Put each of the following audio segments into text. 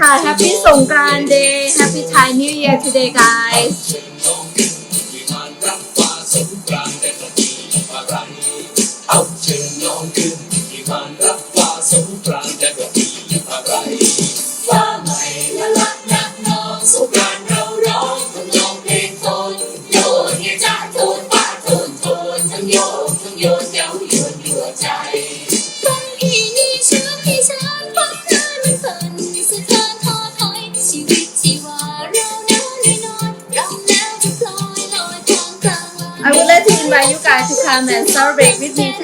ค่ะ Happy สงกรานต์ Day Happy Thai New Year today guys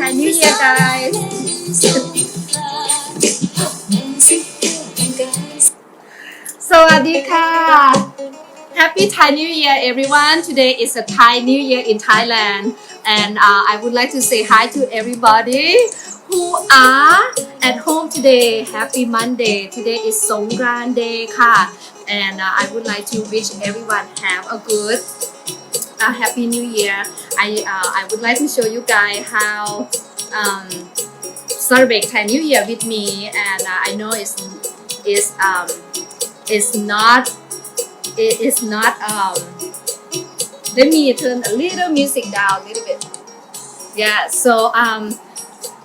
Happy New Year, guys! Sawadika! Happy Thai New Year, everyone! Today is a Thai New Year in Thailand, and uh, I would like to say hi to everybody who are at home today. Happy Monday! Today is Songkran Day, ka, and uh, I would like to wish everyone have a good a happy new year I uh, I would like to show you guys how um, celebrate Thai New Year with me and uh, I know it's is um it's not it is not um let me turn a little music down a little bit yeah so um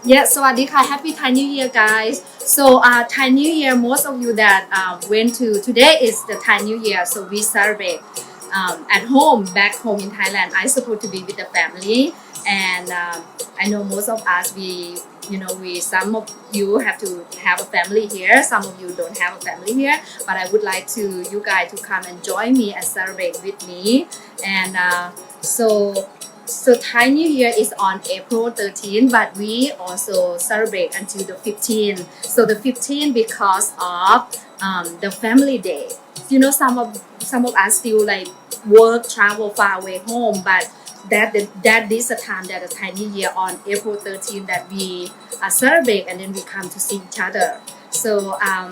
yeah สวัสดีค่ะ happy Thai New Year guys so uh Thai New Year most of you that um, went to today is the Thai New Year so we celebrate um, at home back home in Thailand I supposed to be with the family. And um, I know most of us we you know we some of you have to have a family here some of you don't have a family here. But I would like to you guys to come and join me and celebrate with me. And uh, so so Thai New Year is on April 13 but we also celebrate until the 15 so the 15 because of um, the family day. You know some of some of us still like work travel far away home but that that this is a time that Thai New Year on April 13 that we uh, celebrate and then we come to see each other. So um,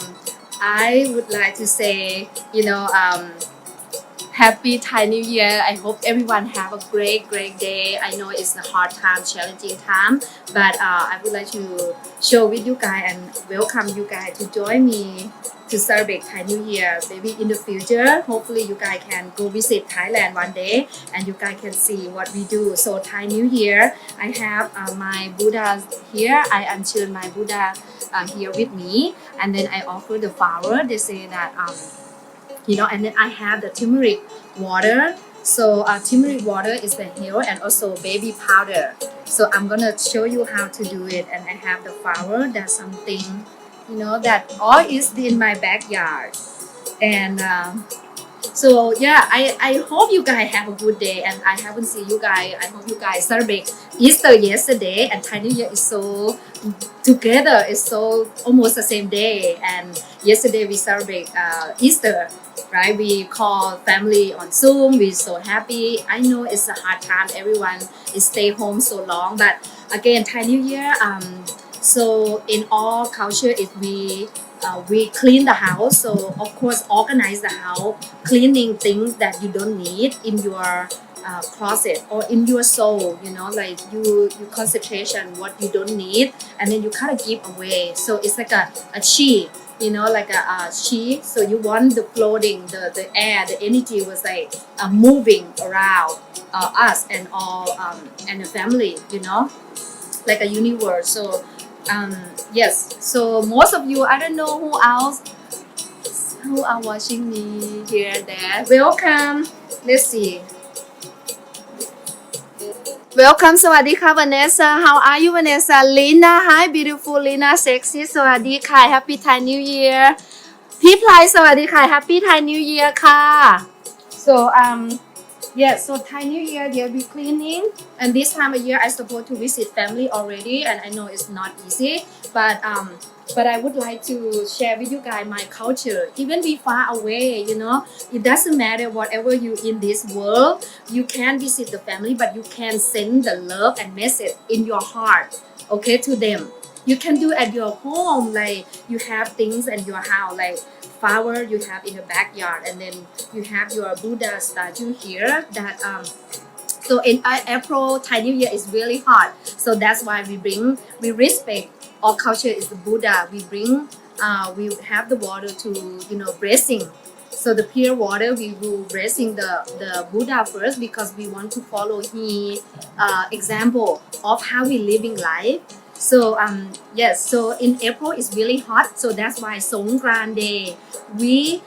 I would like to say you know um, happy Thai New Year. I hope everyone have a great, great day. I know it's a hard time, challenging time, but uh, I would like to show with you guys and welcome you guys to join me to celebrate Thai New Year. Maybe in the future, hopefully you guys can go visit Thailand one day and you guys can see what we do. So Thai New Year, I have uh, my Buddha here. I until my Buddha uh, here with me, and then I offer the flower. They say that. Um, you know and then i have the turmeric water. So uh, turmeric water is the heal and also baby powder. So i'm gonna show you how to do it. And i have the flower. That's something you know that all is in my backyard. And um, so yeah I, I hope you guys have a good day. And i haven't seen you guys. I hope you guys celebrate easter yesterday. And Thai New Year is so together. It's so almost the same day. And yesterday we celebrate uh, easter right? We call family on zoom. We're so happy. I know it's a hard time. Everyone is stay home so long. But again thai new year um so in all culture if we uh, we clean the house so of course organize the house cleaning things that you don't need in your uh, closet or in your soul you know like you you concentration what you don't need and then you kind of give away. So it's like a, a chi you know like a, chi so you want the floating the, the air the energy was like uh, moving around uh, us and all um, and the family you know like a universe. So um, yes. So most of you i don't know who else who are watching me here there. Welcome. Let's see Welcome สวัสดีค่ะ Vanessa How are you Vanessa Lina Hi beautiful Lina sexy สวัสดีค่ะ Happy Thai New Year พี่พลายสวัสดีค่ะ Happy Thai New Year ค่ะ so um yeah so Thai New Year they'll be cleaning and this time of year I supposed to visit family already and I know it's not easy but um but I would like to share with you guys my culture. Even be far away, you know, it doesn't matter whatever you in this world, you can visit the family, but you can send the love and message in your heart, okay, to them. You can do at your home, like you have things at your house, like flower you have in the backyard and then you have your buddha statue here that um so in uh, april thai new year is really hot so that's why we bring we respect our culture is the buddha. We bring uh, we have the water to you know blessing so the pure water we will blessing the the buddha first because we want to follow his uh, example of how we living life. So um yes so in april it's really hot so that's why songkran day we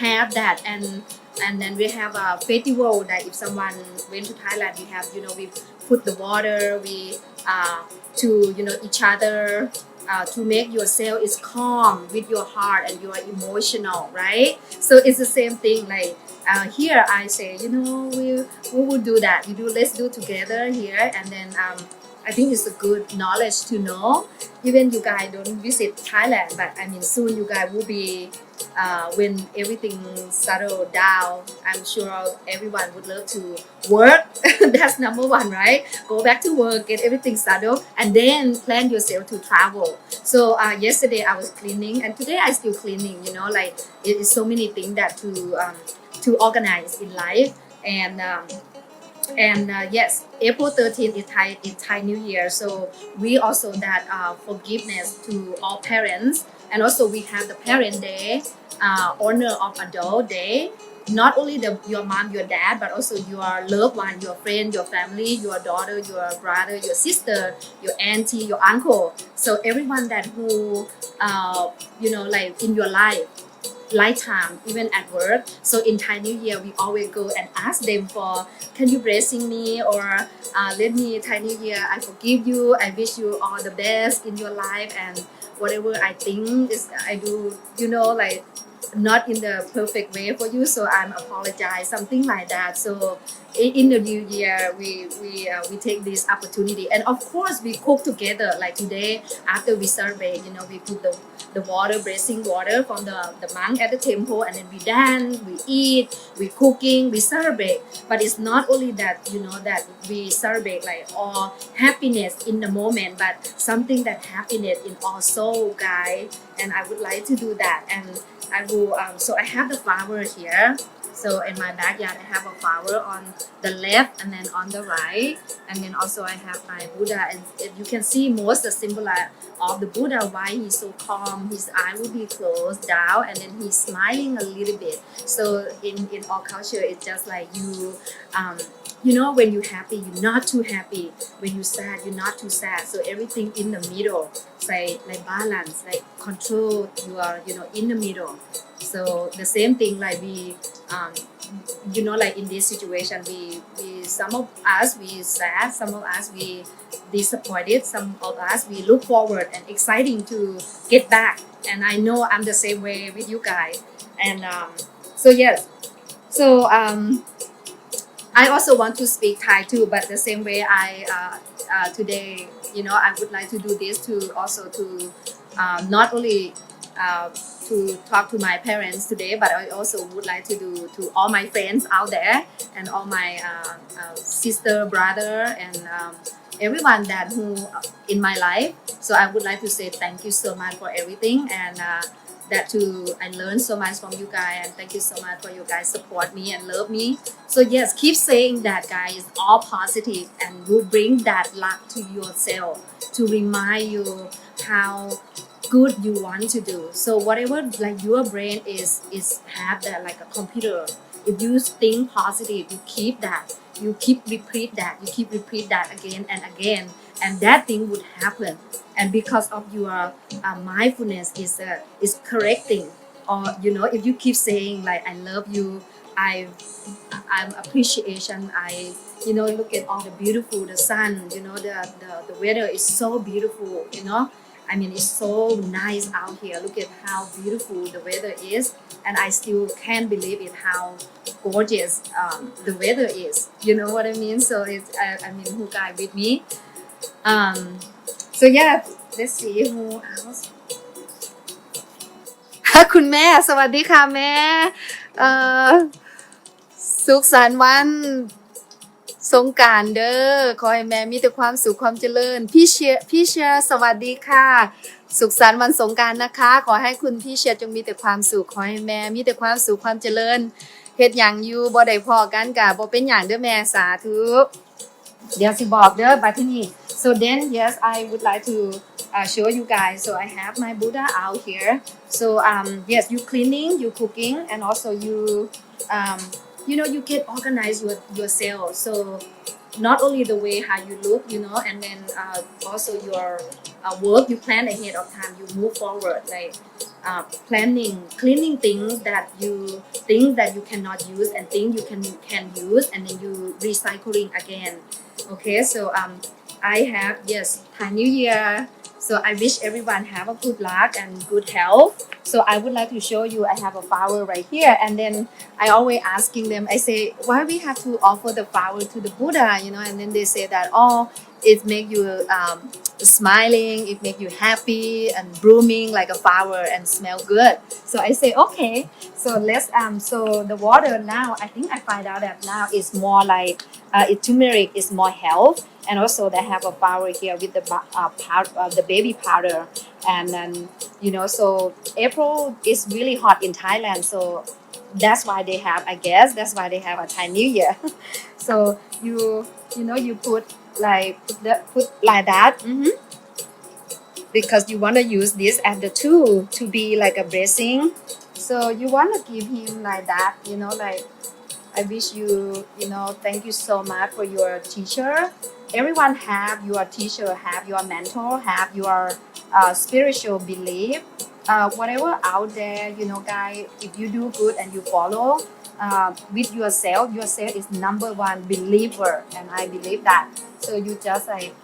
have that. And and then we have a festival that if someone went to thailand we have you know we put the water we uh to you know each other uh, to make yourself is calm with your heart and your emotional right? So it's the same thing like uh, here i say you know we we will do that. We do let's do together here and then um, I think it's a good knowledge to know. Even you guys don't visit Thailand, but I mean soon you guys will be uh, when everything settled down. I'm sure everyone would love to work. That's number one, right? Go back to work, get everything settled, and then plan yourself to travel. So uh, yesterday I was cleaning, and today I still cleaning. You know, like it is so many things that to um, to organize in life and. Um, and uh, yes april 13th is thai is thai new year. So we also that uh, forgiveness to all parents. And also we have the parent day uh, honor of adult day. Not only the your mom your dad but also your loved one your friend your family your daughter your brother your sister your auntie your uncle. So everyone that who uh, you know like in your life lifetime even at work. So in thai new year we always go and ask them for can you blessing me? or uh, let me thai new year i forgive you. I wish you all the best in your life and whatever i think is i do you know like not in the perfect way for you so i'm apologize something like that. So in, the new year we we uh, we take this opportunity. And of course we cook together. Like today after we celebrate you know we put the the water blessing water from the the monk at the temple and then we dance we eat we cooking we celebrate but it's not only that you know that we celebrate like all happiness in the moment but something that happiness in our soul guy. And i would like to do that. And I will um, so I have the flower here. So in my backyard I have a flower on the left and then on the right. And then also I have my Buddha. And you can see most the symbol of the Buddha why he's so calm his eye will be closed down and then he's smiling a little bit. So in in our culture it's just like you um, you know when you're happy you're not too happy. When you're sad you're not too sad. So everything in the middle say like balance like control you are you know in the middle. So the same thing like we um, you know like in this situation we we some of us we sad some of us we disappointed some of us we look forward and exciting to get back. And i know i'm the same way with you guys. And um, so yes. So um, I also want to speak Thai too, but the same way I uh, uh, today, you know, I would like to do this to also to um, not only uh, to talk to my parents today, but I also would like to do to all my friends out there and all my uh, uh, sister, brother, and um, everyone that who uh, in my life. So I would like to say thank you so much for everything and. That too I learned so much from you guys and thank you so much for you guys support me and love me. So yes keep saying that guys all positive and you bring that luck to yourself to remind you how good you want to do. So whatever like your brain is is have that like a computer. If you think positive you keep that. You keep repeat that. You keep repeat that again and again and that thing would happen. And because of your uh, mindfulness is uh, is correcting. Or you know if you keep saying like i love you i i'm appreciation i you know look at all the beautiful the sun you know the the, the weather is so beautiful you know? I mean it's so nice out here. Look at how beautiful the weather is. And i still can't believe it how gorgeous um, the weather is. You know what i mean? So it's i, I mean who guy with me um so yeah let's see who else คุณแม่ สวัสดีค่ะแม่เอ่อสุขสันต์วันสงกรารเด้อ ขอให้แม่มีแต่ความสุขความเจริญ พี่เชียร์พี่เชียร์สวัสดีค่ะ สุขสันต์วันสงกรารนะคะ ขอให้คุณพี่เชียร์จงมีแต่ความสุข ขอให้แม่มีแต่ความสุขความเจริญเฮ็ดหยังอยู่บ่ได้พอกันกะบ่เป็นหยังเด้อแม่สาธุ เดี๋ยวสิบอกเด้อบัดทีนี้ so then yes I would like to uh, show you guys so I have my Buddha out here so um yes you cleaning you cooking and also you um you know you get organized your yourself so not only the way how you look you know and then uh, also your uh, work you plan ahead of time you move forward like uh, planning cleaning things that you think that you cannot use and think you can can use and then you recycling again. Okay so um i have yes Thai New Year so I wish everyone have a good luck and good health. So I would like to show you I have a flower right here. And then I always asking them I say why we have to offer the flower to the Buddha? You know and then they say that oh it make you um, smiling it make you happy and blooming like a flower and smell good. So I say okay. So let's um so the water now I think I find out that now is more like uh, it turmeric is more health and also they have a flower here with the uh, uh, the baby powder. And then you know so April is really hot in Thailand so that's why they have I guess that's why they have a Thai New Year. So you you know you put like put, the, put like that. Mhm, because you want to use this as the tool to be like a blessing. So you want to give him like that you know like I wish you, you know, thank you so much for your teacher. Everyone have your teacher, have your mentor, have your uh, spiritual belief. Uh, whatever out there, you know, guys, if you do good and you follow uh, with yourself, yourself is number one believer, and I believe that. So you just like,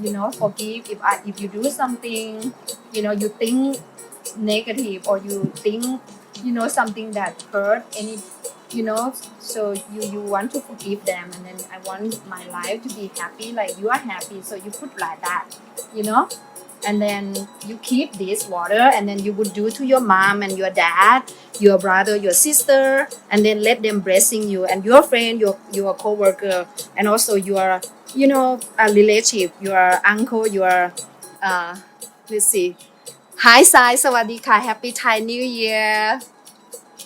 you know, forgive if I if you do something, you know, you think negative or you think you know something that hurt any you know so you you want to forgive them and then i want my life to be happy like you are happy so you put like that you know and then you keep this water and then you would do to your mom and your dad your brother your sister and then let them blessing you and your friend your your coworker and also your you know a relative your uncle your uh let's see hi Sai สวัสดีค่ะ happy Thai New Year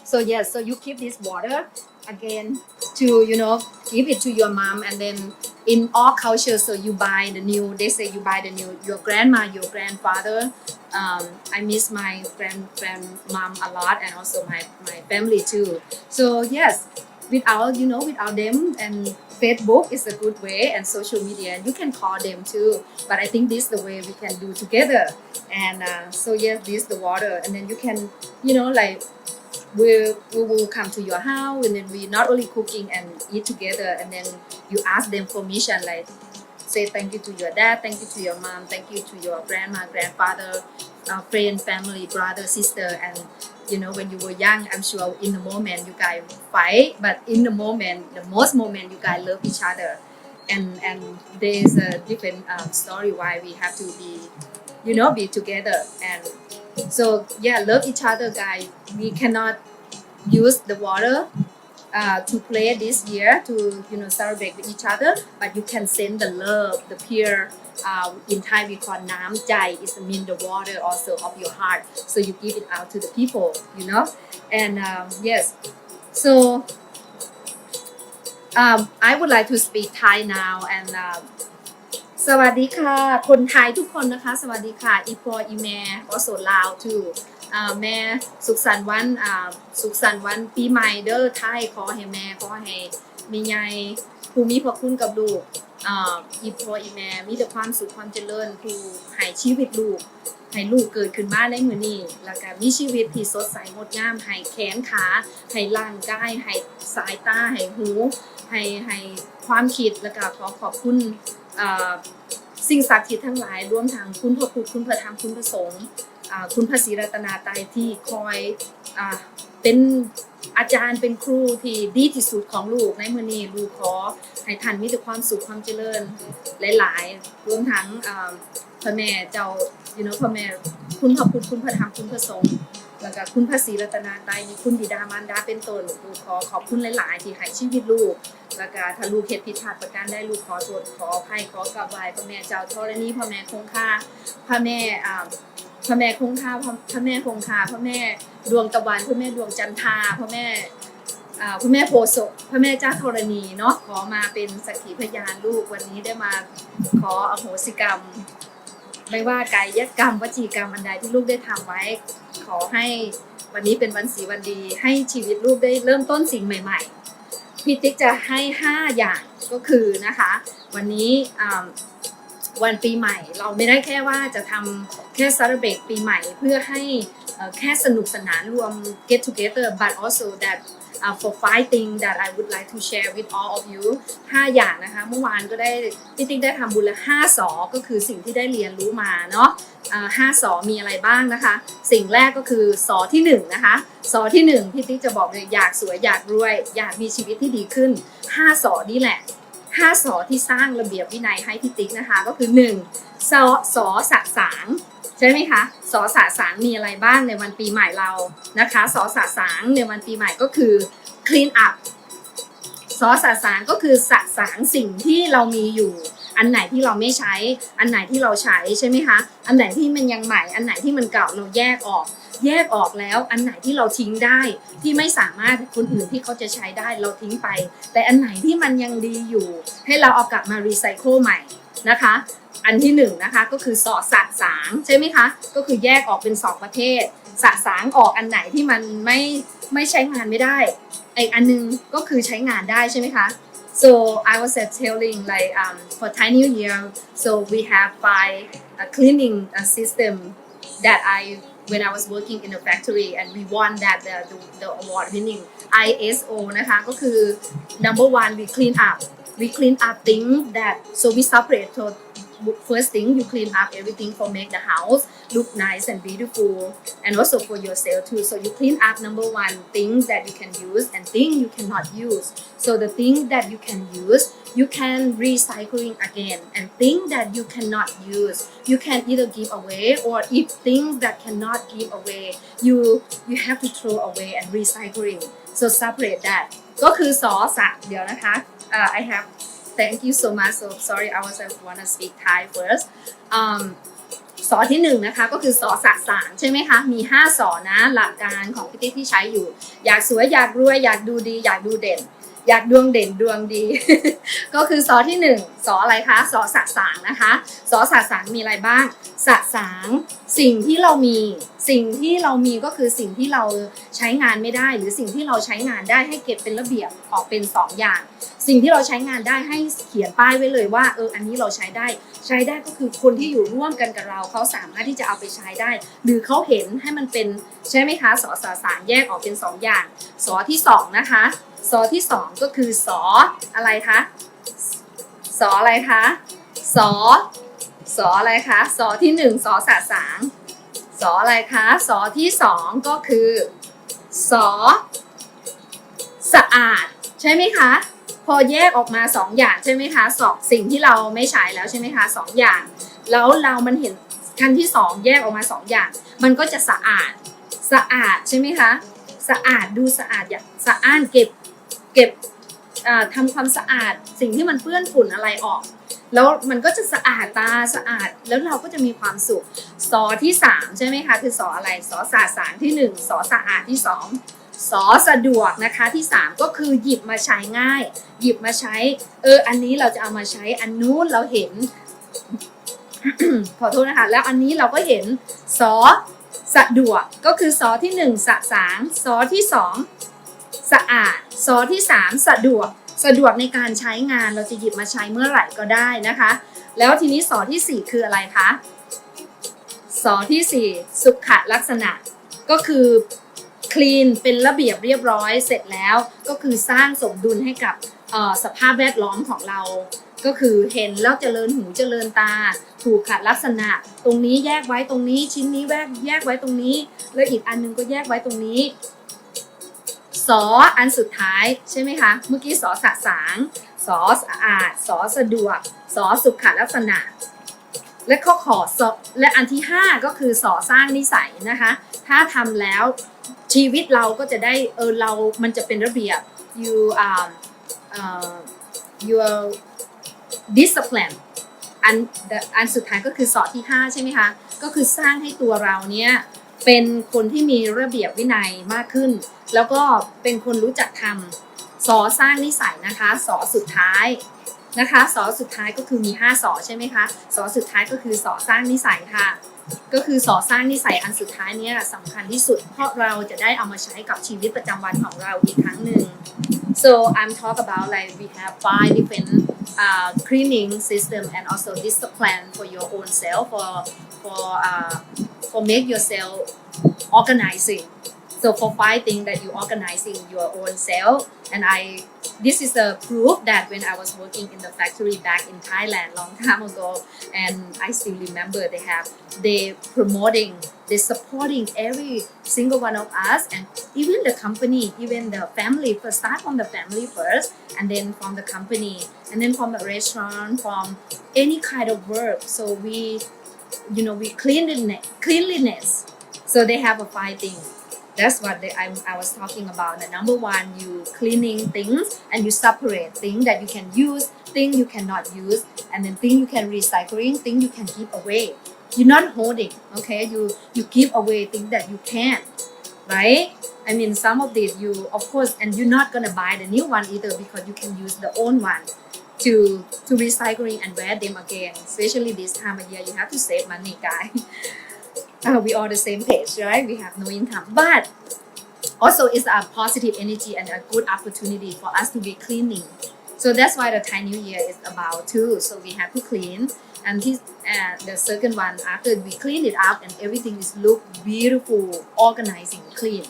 so yes so you keep this water again to you know give it to your mom and then in all cultures so you buy the new they say you buy the new your grandma your grandfather. Um, i miss my grand grandmom a lot and also my my family too. So yes without you know without them and facebook is a good way and social media and you can call them too. But i think this is the way we can do together. And uh, so yes this is the water and then you can you know like we we will come to your house and then we not only cooking and eat together and then you ask them for permission like say thank you to your dad thank you to your mom thank you to your grandma grandfather uh, friend family brother sister. And you know when you were young i'm sure in the moment you guys fight but in the moment the most moment you guys love each other. And and there's a different um, story why we have to be you know be together. And so yeah love each other guys. We cannot use the water uh, to play this year to you know celebrate with each other but you can send the love the pure uh, in Thai we call nam jai is mean the water also of your heart. So you give it out to the people you know? And um, yes. So um, I would like to speak Thai now and um, สวัสดีค่ะ คนไทยทุกคนนะคะ สวัสดีค่ะอีพออีแม่ also ลาว too อ่าแม่สุขสันต์วันสุขสันต์วันปีใหม่เด้อไทยขอให้แม่ขอให้มีใหญ่ผู้มีพระคุณกับลูกอีพออีแม่มีแต่ความสุขความเจริญผู้ให้ชีวิตลูกให้ลูกเกิดขึ้นมาในมือนี้แล้วก็มีชีวิตที่สดใสงดงามให้แขนขาให้ร่างกายให้สายตาให้หูให้ให้ความคิดแล้วก็ขอขอบคุณ สิ่งศักดิ์สิทธิ์ทั้งหลายรวมทั้งคุณพระพุทธคุณพระธรรมคุณพระสงฆ์คุณพระศรีรัตนาตรัยที่คอยอเป็นอาจารย์เป็นครูที่ดีที่สุดของลูกในมือนี้ลูกขอให้ท่านมีแต่ความสุขความเจริญหลาย ๆ รวมทั้งอ่าพระแม่เจ้า you know พ่อแม่คุณพระพุทธคุณพระธรรมคุณพระสงฆ์ แล้วก็คุณพระศรีรัตนาตรัยมีคุณบิดามารดาเป็นต้นลูกขอขอบคุณหลายๆ ที่ให้ชีวิตลูก แล้วก็ถ้าลูกเฮ็ดผิดพลาดประการได้ลูกขอโทษขออภัยขอกราบไหว้พระแม่เจ้าธรณีพระแม่คงคาพระแม่อ่าพระแม่คงคาพระแม่คงคาพระแม่ดวงตะวันพระแม่ดวงจันทราพระแม่อ่าพระแม่โพธิ์ศพระแม่เจ้าธรณีเนาะขอมาเป็นสักขีพยานลูกวันนี้ได้มาขออโหสิกรรม ไม่ว่ากายกรรมวจีกรรมอันใดที่ลูกได้ทำไว้ ขอให้วันนี้เป็นวันสีวันดี ให้ชีวิตลูกได้เริ่มต้นสิ่งใหม่ ๆ พี่ติ๊กจะให้ 5 อย่างก็คือนะคะ วันนี้วันปีใหม่ เราไม่ได้แค่ว่าจะทำแค่ซาร์เบกปีใหม่เพื่อให้แค่สนุกสนานรวม get together but also that uh, for five things that I would like to share with all of you 5 อย่างนะคะ เมื่อวานก็ได้พี่ติ๊กได้ทำบุญละ5สอก็คือสิ่งที่ได้เรียนรู้มาเนาะห้าสอมีอะไรบ้างนะคะ สิ่งแรกก็คือสอที่หนึ่งนะคะสอที่หนึ่งพี่ติ๊กจะบอกเลยอยากสวยอยากรวย อยากมีชีวิตที่ดีขึ้นห้าสอนี่แหละห้าสอที่สร้างระเบียบวินัยให้พี่ติ๊กนะคะ ก็คือหนึ่งสอสอสะสาง ใช่ไหมคะสอสะสางมีอะไรบ้างในวันปีใหม่เรานะคะสอสะสางในวันปีใหม่ก็คือ clean up ซอสะสางก็คือสะสางสิ่งที่เรามีอยู่ อันไหนที่เราไม่ใช้ อันไหนที่เราใช้ใช่ไหมคะอันไหนที่มันยังใหม่ อันไหนที่มันเก่าเราแยกออก แยกออกแล้วอันไหนที่เราทิ้งได้ที่ไม่สามารถคนอื่นที่เขาจะใช้ได้เราทิ้งไป แต่อันไหนที่มันยังดีอยู่ ให้เราเอากลับมารีไซเคิลใหม่ นะคะ อันที่หนึ่งนะคะก็คือสอดสะสางใช่ไหมคะ ก็คือแยกออกเป็นสองประเภทสะสางออกอันไหนที่มันไม่ไม่ใช้งานไม่ได้อีกอันนึงก็คือใช้งานได้ใช่ไหมคะ so I was telling like um, for Thai New Year so we have five uh, cleaning system that I when I was working in a factory and we won that the, the, the award winning ISO นะคะก็คือ number one we clean up we clean up things that so we separate so first thing you clean up everything for make the house look nice and beautiful and also for yourself too so you clean up number one things that you can use and things you cannot use so the things that you can use you can recycling again and things that you cannot use you can either give away or if things that cannot give away you you have to throw away and recycling so separate that ก็คือสอสะเดี๋ยวนะคะ uh, I have thank you so much so sorry I was I wanna speak Thai first um สอที่หนึ่งนะคะก็คือสอสะสารใช่ไหมคะมี 5 สอนะหลักการของพี่ติ๊กที่ใช้อยู่ อยากสวยอยากรวยอยากดูดี อยากดูเด่น อยากดวงเด่นดวงดี ก็คือสอที่หนึ่งสออะไรคะสอสะสางนะคะสอสะสางมีอะไรบ้างสะสางสิ่งที่เรามีสิ่งที่เรามีก็คือสิ่งที่เราใช้งานไม่ได้ หรือสิ่งที่เราใช้งานได้ให้เก็บเป็นระเบียบออกเป็นสองอย่าง สิ่งที่เราใช้งานได้ให้เขียนป้ายไว้เลยว่าเอออันนี้เราใช้ได้ ใช้ได้ก็คือคนที่อยู่ร่วมกันกับเราเขาสามารถที่จะเอาไปใช้ได้ หรือเขาเห็นให้มันเป็นใช่ไหมคะสอสาสารแยกออกเป็นสองอย่างสอที่สองนะคะ สอที่สองก็คือสออะไรคะสออะไรคะสอสออะไรคะสอที่หนึ่งสอสาสางสออะไรคะสอที่สองก็คือสอสะอาด ใช่ไหมคะ พอแยกออกมาสองอย่างใช่ไหมคะสองสิ่งที่เราไม่ใช้แล้วใช่ไหมคะสองอย่าง แล้วเรามันเห็นขั้นที่สองแยกออกมาสองอย่าง มันก็จะสะอาดสะอาดใช่ไหมคะ สะอาดดูสะอาดอย่างสะอาดเก็บ เก็บอ่าทำความสะอาดสิ่งที่มันเปื้อนฝุ่นอะไรออก แล้วมันก็จะสะอาดตาสะอาด แล้วเราก็จะมีความสุขสอที่สามใช่ไหมคะคือสออะไรสอสาสารที่หนึ่งสอสะอาดที่สองสอสะดวกนะคะที่สามก็คือหยิบมาใช้ง่าย หยิบมาใช้ เออ อันนี้เราจะเอามาใช้อันนู้นเราเห็น ขอโทษนะคะ แล้วอันนี้เราก็เห็นสอสะดวกก็คือสอที่หนึ่งสะสางสอที่สอง สะอาดสอที่สามสะดวกสะดวกในการใช้งานเราจะหยิบมาใช้เมื่อไหร่ก็ได้นะคะ แล้วทีนี้สอที่สี่คืออะไรคะสอที่สี่สุขลักษณะ ก็คือคลีนเป็นระเบียบเรียบร้อยเสร็จแล้วก็คือสร้างสมดุลให้กับสภาพแวดล้อมของเรา ก็คือเห็นแล้วเจริญหูเจริญตา ถูกขัดลักษณะ ตรงนี้แยกไว้ตรงนี้ชิ้นนี้แยกแยกไว้ตรงนี้ แล้วอีกอันนึงก็แยกไว้ตรงนี้ สออันสุดท้ายใช่ไหมคะ เมื่อกี้สอสะสางสอสะอาดสอสะดวกสอสุขลักษณะ และข้อขอสอและอันที่ 5 ก็คือสอสร้างนิสัยนะคะ ถ้าทำแล้วชีวิตเราก็จะได้เออเรา มันจะเป็นระเบียบ you um uh, your discipline อันอันสุดท้ายก็คือสอที่ 5 ใช่ไหมคะ ก็คือสร้างให้ตัวเราเนี่ยเป็นคนที่มีระเบียบวินัยมากขึ้น แล้วก็เป็นคนรู้จักทำสอสร้างนิสัยนะคะสอสุดท้ายนะคะสอสุดท้ายก็คือมี5สอใช่ไหมคะสอสุดท้ายก็คือสอสร้างนิสัยค่ะ ก็คือสอสร้างนิสัยอันสุดท้ายเนี่ยสำคัญที่สุด เพราะเราจะได้เอามาใช้กับชีวิตประจำวันของเราอีกครั้งหนึ่ง so I'm talk about like we have five different uh, cleaning system and also discipline for your own self for for uh, for make yourself organizing so for five things that you organizing your own self and I this is a proof that when I was working in the factory back in Thailand long time ago and I still remember they have they promoting they supporting every single one of us and even the company even the family first start from the family first and then from the company and then from the restaurant from any kind of work. So we you know we cleanliness cleanliness. So they have a five things that's what they, I, I was talking about. The number one you cleaning things and you separate things that you can use things you cannot use and then thing you can recycling thing you can give away. You're not holding okay? You you give away things that you can right? I mean some of these you of course and you're not gonna buy the new one either because you can use the old one to to recycling and wear them again especially this time of year. You have to save money guys uh, we all the same page right we have no income but also it's a positive energy and a good opportunity for us to be cleaning so that's why the Thai New Year is about too. So we have to clean, and this uh, the second one after we clean it up and everything is look beautiful, organizing, clean.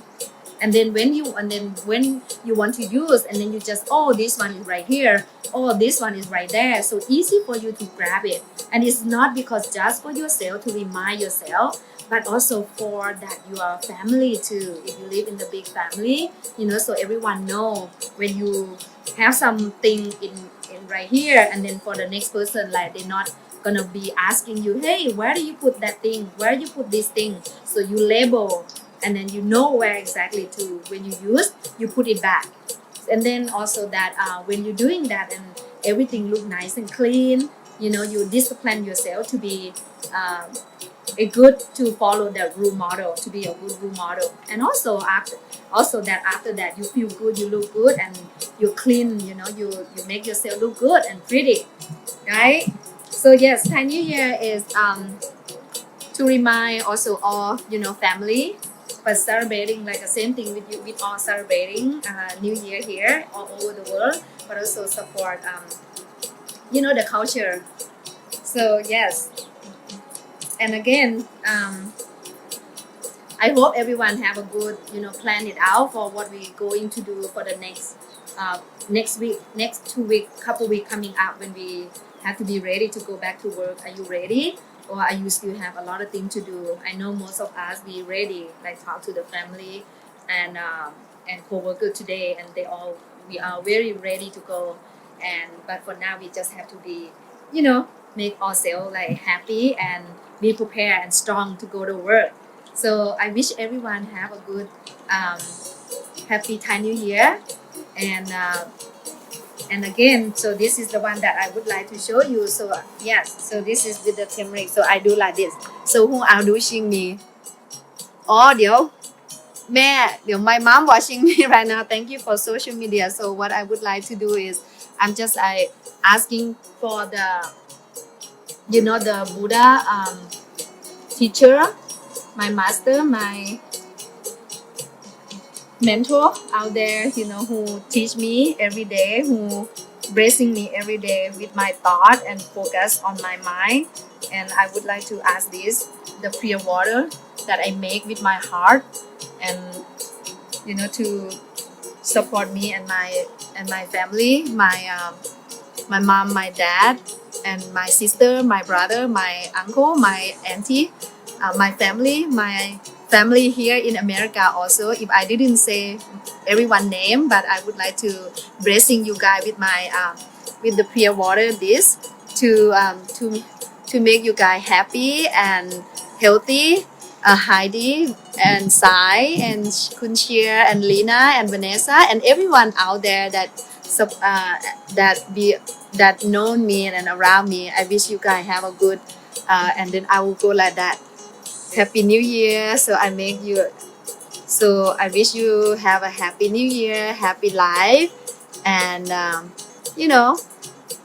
And then when you and then when you want to use and then you just oh this one is right here, oh this one is right there. So easy for you to grab it. And it's not because just for yourself to remind yourself, but also for that your family too. If you live in the big family, you know, so everyone know when you have something in in right here and then for the next person like they're not gonna be asking you hey where do you put that thing? Where do you put this thing? So you label and then you know where exactly to when you use you put it back. And then also that uh, when you're doing that and everything look nice and clean you know you discipline yourself to be um, a good to follow the role model to be a good role model. And also after also that after that you feel good you look good and you clean you know you you make yourself look good and pretty right? So yes Thai New Year is um to remind also all you know family but celebrating like the same thing with you with all celebrating uh, New Year here all over the world but also support um you know the culture. So yes and again um, i hope everyone have a good you know plan it out for what we're going to do for the next uh, next week next two week couple week coming up when we have to be ready to go back to work. Are you ready? Or are you still have a lot of things to do? I know most of us be ready like talk to the family and um, and co-worker today and they all we are very ready to go. And but for now we just have to be you know make ourselves like happy and be prepared and strong to go to work so i wish everyone have a good um, happy Thai New Year and uh, and again so this is the one that I would like to show you so uh, yes so this is with the turmeric so I do like this so who are wishing me อ๋อเดี๋ยว แม่เดี๋ยว my mom watching me right now thank you for social media so what I would like to do is I'm just I asking for the you know the Buddha um, teacher my master my mentor out there you know who teach me every day who blessing me every day with my thought and focus on my mind. And i would like to ask this the pure water that i make with my heart and you know to support me and my and my family my um, my mom my dad and my sister my brother my uncle my auntie uh, my family my family here in America also. If I didn't say everyone name, but I would like to blessing you guys with my um, with the pure water this to um, to to make you guys happy and healthy. Uh, Heidi and Sai and Kunshir and Lina and Vanessa and everyone out there that uh, that be that know me and around me. I wish you guys have a good uh, and then I will go like that. Happy New Year. So I make you so I wish you have a happy new year, happy life, and um, you know,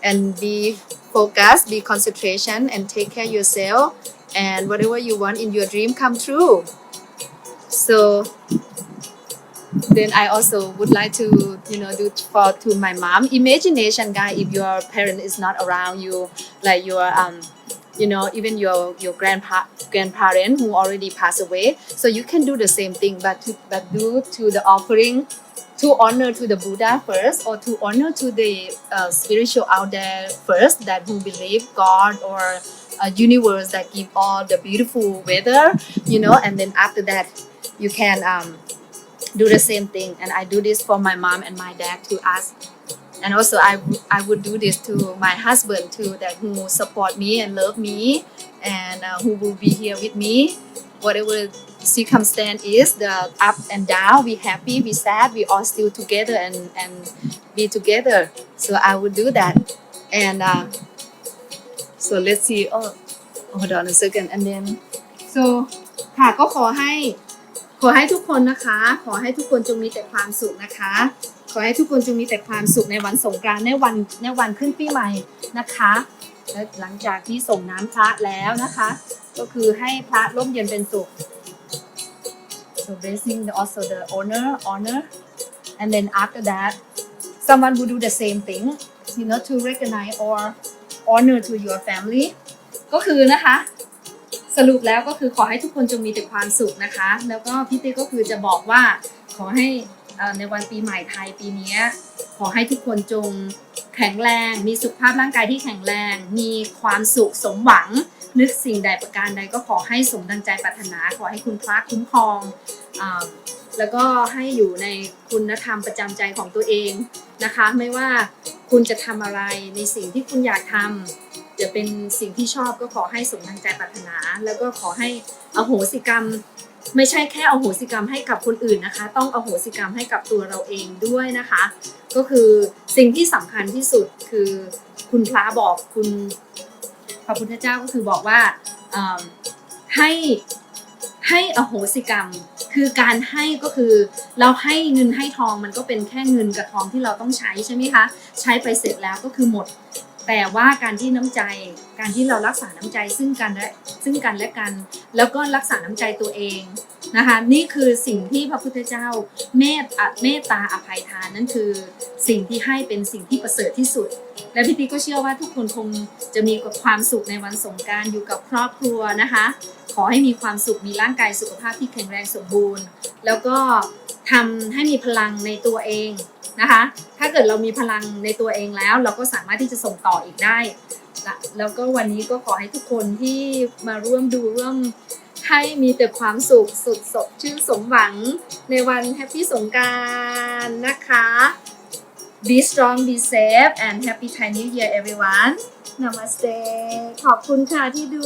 and be focused, be concentration, and take care yourself, and whatever you want in your dream come true. So then I also would like to you know do for to my mom. Imagination guy if your parent is not around you like your um you know even your your grandpa grandparent who already passed away so you can do the same thing but to but do to the offering to honor to the buddha first or to honor to the uh, spiritual out there first that who believe god or a universe that give all the beautiful weather you know and then after that you can um, do the same thing and i do this for my mom and my dad to ask and also I, w- I would do this to my husband too that who support me and love me and uh, who will be here with me whatever circumstance is the up and down we happy we sad we all still together and and be together so i would do that and uh, so let's see oh hold on a second and then so ค่ะก็ขอให้ ขอให้ทุกคนนะคะ ขอให้ทุกคนจงมีแต่ความสุขนะคะ ขอให้ทุกคนจงมีแต่ความสุขในวันสงกรานต์ในวันในวันขึ้นปีใหม่นะคะและหลังจากที่ส่งน้ำพระแล้วนะคะ ก็คือให้พระร่มเย็นเป็นสุข so blessing the also the honor honor and then after that someone will do the same thing you know to recognize or honor to your family ก็คือนะคะ สรุปแล้วก็คือขอให้ทุกคนจงมีแต่ความสุขนะคะ แล้วก็พี่ติ๊กก็คือจะบอกว่าขอให้ในวันปีใหม่ไทยปีนี้ขอให้ทุกคนจงแข็งแรง มีสุขภาพร่างกายที่แข็งแรง มีความสุขสมหวัง นึกสิ่งใดประการใดก็ขอให้สมดังใจปรารถนา ขอให้คุณพระคุ้มครองอแล้วก็ให้อยู่ในคุณธรรมประจำใจของตัวเองนะคะ ไม่ว่าคุณจะทำอะไรในสิ่งที่คุณอยากทำจะเป็นสิ่งที่ชอบก็ขอให้สมดังใจปรารถนา แล้วก็ขอให้อโหสิกรรม ไม่ใช่แค่อโหสิกรรมให้กับคนอื่นนะคะ ต้องอโหสิกรรมให้กับตัวเราเองด้วยนะคะ ก็คือสิ่งที่สำคัญที่สุดคือคุณพระบอกคุณพระพุทธเจ้าก็คือบอกว่าอ่าให้ให้อโหสิกรรม คือการให้ก็คือเราให้เงินให้ทองมันก็เป็นแค่เงินกับทองที่เราต้องใช้ใช่ไหมคะ ใช้ไปเสร็จแล้วก็คือหมด แต่ว่าการที่น้ำใจการที่เรารักษาน้ำใจซึ่งกันและซึ่งกันและกัน แล้วก็รักษาน้ำใจตัวเองนะคะนี่คือสิ่งที่พระพุทธเจ้าเมตอะเมตตาอภัยทานนั่นคือสิ่งที่ให้เป็นสิ่งที่ประเสริฐที่สุด และพี่ติ๊กก็เชื่อว่าทุกคนคงจะมีความสุขในวันสงการอยู่กับครอบครัวนะคะ ขอให้มีความสุขมีร่างกายสุขภาพที่แข็งแรงสมบูรณ์ แล้วก็ทำให้มีพลังในตัวเอง นะคะ ถ้าเกิดเรามีพลังในตัวเองแล้ว เราก็สามารถที่จะส่งต่ออีกได้แล้วก็วันนี้ก็ขอให้ทุกคนที่มาร่วมดูร่วมให้มีแต่ความสุขสุดสดชื่นสมหวังในวันแฮปปี้สงกรารนะคะ Be strong be safe and happy Thai New Year everyone Namaste ขอบคุณค่ะที่ดู